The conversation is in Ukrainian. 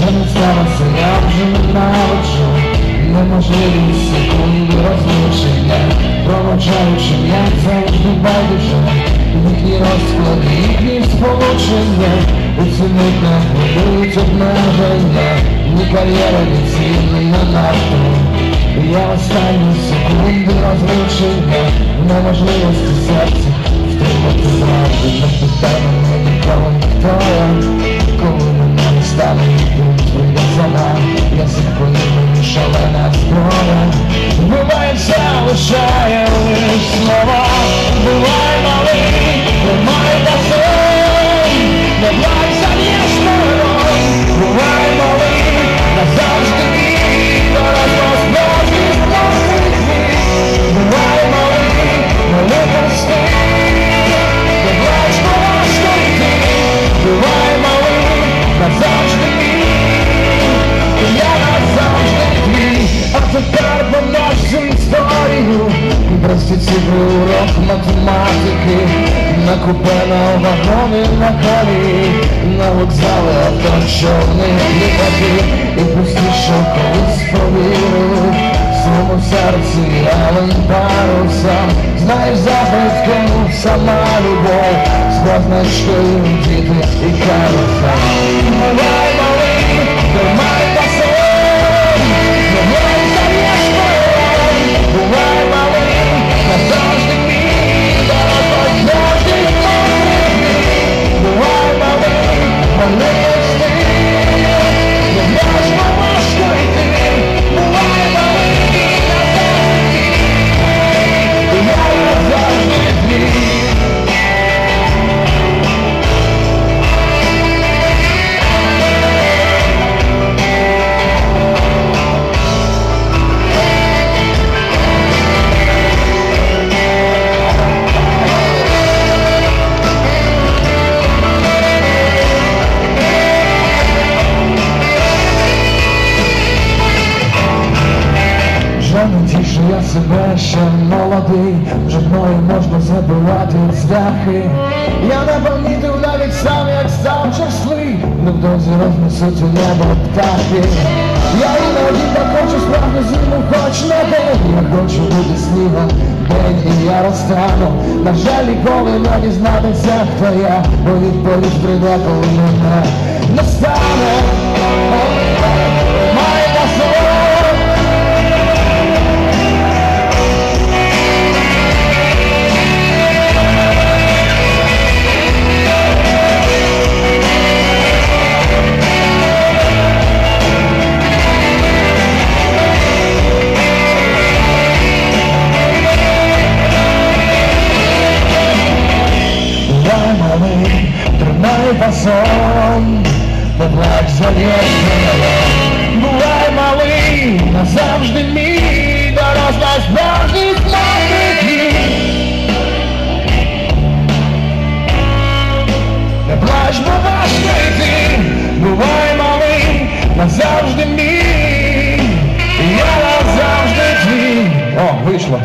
Що не сталося, я вже ненавиджу Неможливість секунди розлучення Проводжаючи, як завжди байдуже Їхні розклади, їхні сполучення У ці мить не будують обмеження Ні кар'єра, ні цілі на нафту Я останні секунди розлучення В неможливості серця Втримати правду, не питай мене ніколи ніхто я Коли мене не стане ніхто Я симфонію мені шалена зброя Вбивається, лишає лиш слова І прості цифри урок математики На купе, на вагони, на колії На вокзали, авто, чорний літаки. І пустіше колись повірив Своєму серці, але парусам Знаєш, запит сама любов. З позначкою діти і каруса я себе ще молодий, вже мною можна забивати цвяхи. Я не помітив навіть сам, як став черствий, невдовзі рознесуть у небо птахи. Я іноді так хочу справді зиму, хоч на день. Я хочу бути снігом, день і я розтану. На жаль, ніколи не дізнатися, хто я, бо відповідь прийде, коли мене малий, тримай фасон, не плач за дівчиною. Бувай малий, назавжди мій, доросла справжній смертний. Не плач, бо важко йти, бувай малий, назавжди мій, я назавжди твій. О, вийшло.